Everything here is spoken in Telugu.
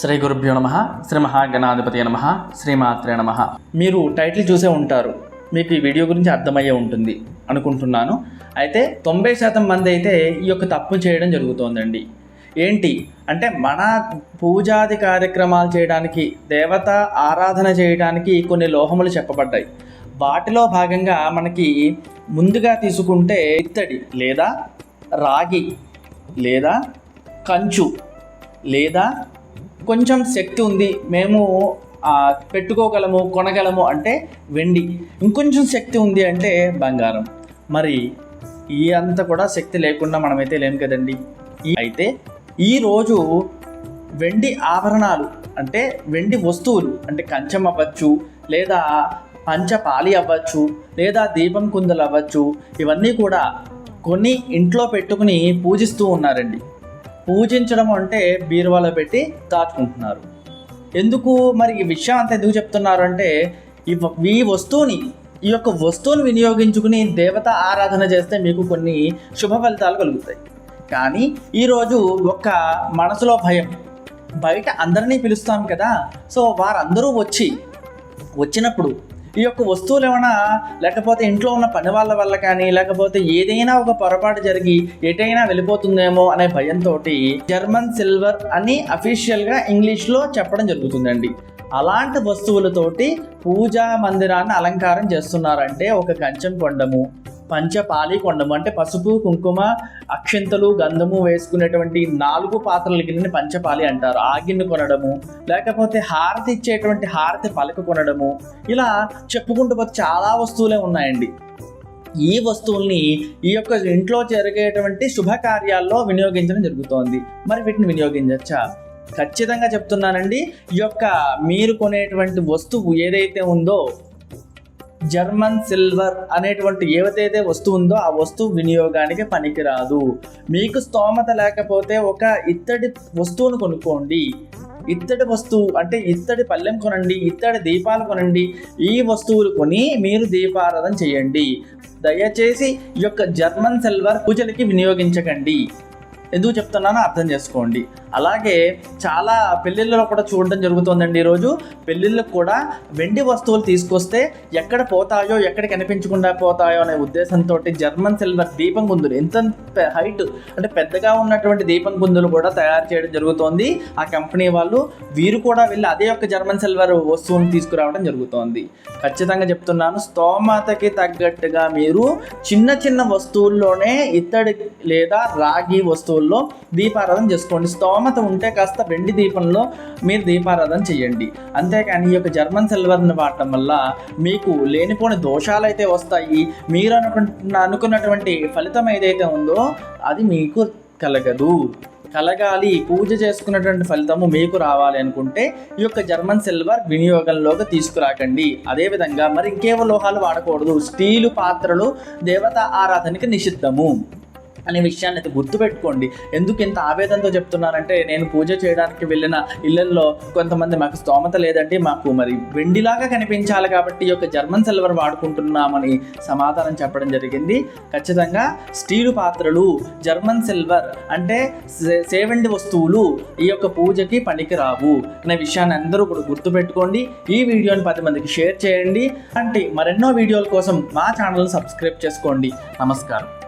శ్రీ గురుభ్యో నమ శ్రీ మహాగణాధిపతి నమ శ్రీమాత్రే నమ. మీరు టైటిల్ చూసే ఉంటారు. మీకు ఈ వీడియో గురించి అర్థమయ్యే ఉంటుంది అనుకుంటున్నాను. అయితే తొంభై శాతం మంది అయితే ఈ యొక్క తప్పు చేయడం జరుగుతోందండి. ఏంటి? అంటే మన పూజాది కార్యక్రమాలు చేయడానికి దేవత ఆరాధన చేయడానికి కొన్ని లోహములు చెప్పబడ్డాయి. వాటిలో భాగంగా మనకి ముందుగా తీసుకుంటే ఇత్తడి లేదా రాగి లేదా కంచు లేదా కొంచెం శక్తి ఉంది. మేము పెట్టుకోగలము కొనగలము అంటే వెండి. ఇంకొంచెం శక్తి ఉంది అంటే బంగారం. మరి ఈ అంత కూడా శక్తి లేకుండా మనమైతే లేము కదండి. ఈ- అయితే ఈరోజు వెండి ఆభరణాలు అంటే వెండి వస్తువులు అంటే కంచం అవ్వచ్చు లేదా పంచపాలి అవ్వచ్చు లేదా దీపం కుందలు అవ్వచ్చు ఇవన్నీ కూడా కొన్ని ఇంట్లో పెట్టుకుని పూజిస్తూ ఉన్నారండి. పూజించడం అంటే బీరువాలో పెట్టి దాచుకుంటున్నారు. ఎందుకు మరి ఈ విషయం అంత ఎందుకు చెప్తున్నారు అంటే ఈ వ- ఈ వస్తువుని ఈ యొక్క వస్తువుని వినియోగించుకుని దేవత ఆరాధన చేస్తే మీకు కొన్ని శుభ ఫలితాలు కలుగుతాయి. కానీ ఈరోజు ఒక్క మనసులో భయం. బయట అందరినీ పిలుస్తాం కదా. సో వారందరూ వచ్చి వచ్చినప్పుడు ఈ యొక్క వస్తువులు ఏమైనా లేకపోతే ఇంట్లో ఉన్న పని వాళ్ళ వల్ల కానీ లేకపోతే ఏదైనా ఒక పొరపాటు జరిగి ఎటైనా వెళ్ళిపోతుందేమో అనే భయంతో జర్మన్ సిల్వర్ అని అఫీషియల్గా ఇంగ్లీష్లో చెప్పడం జరుగుతుందండి. అలాంటి వస్తువులతోటి పూజా మందిరాన్ని అలంకారం చేస్తున్నారంటే ఒక కంచం కొండము పంచపాలి కొండము. అంటే పసుపు కుంకుమ అక్షింతలు గంధము వేసుకునేటువంటి నాలుగు పాత్రల గిన్నెని పంచపాలి అంటారు. ఆ గిన్నె కొనడము లేకపోతే హారతి ఇచ్చేటువంటి హారతి పలక కొనడము ఇలా చెప్పుకుంటూ పోతే చాలా వస్తువులే ఉన్నాయండి. ఈ వస్తువుల్ని ఈ యొక్క ఇంట్లో జరిగేటువంటి శుభకార్యాల్లో వినియోగించడం జరుగుతోంది. మరి వీటిని వినియోగించవచ్చా ఖచ్చితంగా చెప్తున్నానండి. ఈ యొక్క మీరు కొనేటువంటి వస్తువు ఏదైతే ఉందో జర్మన్ సిల్వర్ అనేటువంటి ఏవైతే వస్తువు ఉందో ఆ వస్తువు వినియోగానికి పనికిరాదు. మీకు స్తోమత లేకపోతే ఒక ఇత్తడి వస్తువును కొనుక్కోండి. ఇత్తడి వస్తువు అంటే ఇత్తడి పళ్ళెం కొనండి ఇత్తడి దీపాలు కొనండి ఈ వస్తువులు కొని మీరు దీపారాధన చేయండి. దయచేసి ఈ యొక్క జర్మన్ సిల్వర్ పూజలకి వినియోగించకండి. ఎందుకు చెప్తున్నానో అర్థం చేసుకోండి. అలాగే చాలా పెళ్ళిళ్ళలో కూడా చూడడం జరుగుతుందండి ఈరోజు పెళ్ళిళ్ళకు కూడా వెండి వస్తువులు తీసుకొస్తే ఎక్కడ పోతాయో ఎక్కడ కనిపించకుండా పోతాయో అనే ఉద్దేశంతో జర్మన్ సిల్వర్ దీపం గుందులు ఎంత హైట్ అంటే పెద్దగా ఉన్నటువంటి దీపం గుందులు కూడా తయారు చేయడం జరుగుతోంది. ఆ కంపెనీ వాళ్ళు వీరు కూడా వెళ్ళి అదే యొక్క జర్మన్ సిల్వర్ వస్తువుని తీసుకురావడం జరుగుతోంది. ఖచ్చితంగా చెప్తున్నాను స్తోమతకి తగ్గట్టుగా మీరు చిన్న చిన్న వస్తువుల్లోనే ఇత్తడి లేదా రాగి వస్తువుల్లో దీపారాధన చేసుకోండి. స్తోమత ఉంటే కాస్త వెండి దీపంలో మీరు దీపారాధన చేయండి. అంతేకాని ఈ యొక్క జర్మన్ సిల్వర్ని వాడటం వల్ల మీకు లేనిపోని దోషాలు అయితే వస్తాయి. మీరు అనుకుంటున్న అనుకున్నటువంటి ఫలితం ఏదైతే ఉందో అది మీకు కలగదు. కలగాలి. పూజ చేసుకున్నటువంటి ఫలితము మీకు రావాలి అనుకుంటే ఈ యొక్క జర్మన్ సిల్వర్ వినియోగంలోకి తీసుకురాకండి. అదేవిధంగా మరి ఇంకేవో లోహాలు వాడకూడదు. స్టీలు పాత్రలు దేవత ఆరాధనకి నిషిద్ధము. అనే విషయాన్ని అయితే గుర్తుపెట్టుకోండి. ఎందుకు ఇంత ఆవేదనతో చెప్తున్నానంటే నేను పూజ చేయడానికి వెళ్ళిన ఇళ్ళలో కొంతమంది మాకు స్తోమత లేదండి. మాకు మరి వెండిలాగా కనిపించాలి కాబట్టి ఈ యొక్క జర్మన్ సిల్వర్ వాడుకుంటున్నామని సమాధానం చెప్పడం జరిగింది. ఖచ్చితంగా స్టీలు పాత్రలు జర్మన్ సిల్వర్ అంటే సేవండి వస్తువులు ఈ యొక్క పూజకి పనికిరావు అనే విషయాన్ని అందరూ కూడా గుర్తుపెట్టుకోండి. ఈ వీడియోని పది మందికి షేర్ చేయండి. అంటే మరెన్నో వీడియోల కోసం మా ఛానల్ సబ్స్క్రైబ్ చేసుకోండి. నమస్కారం.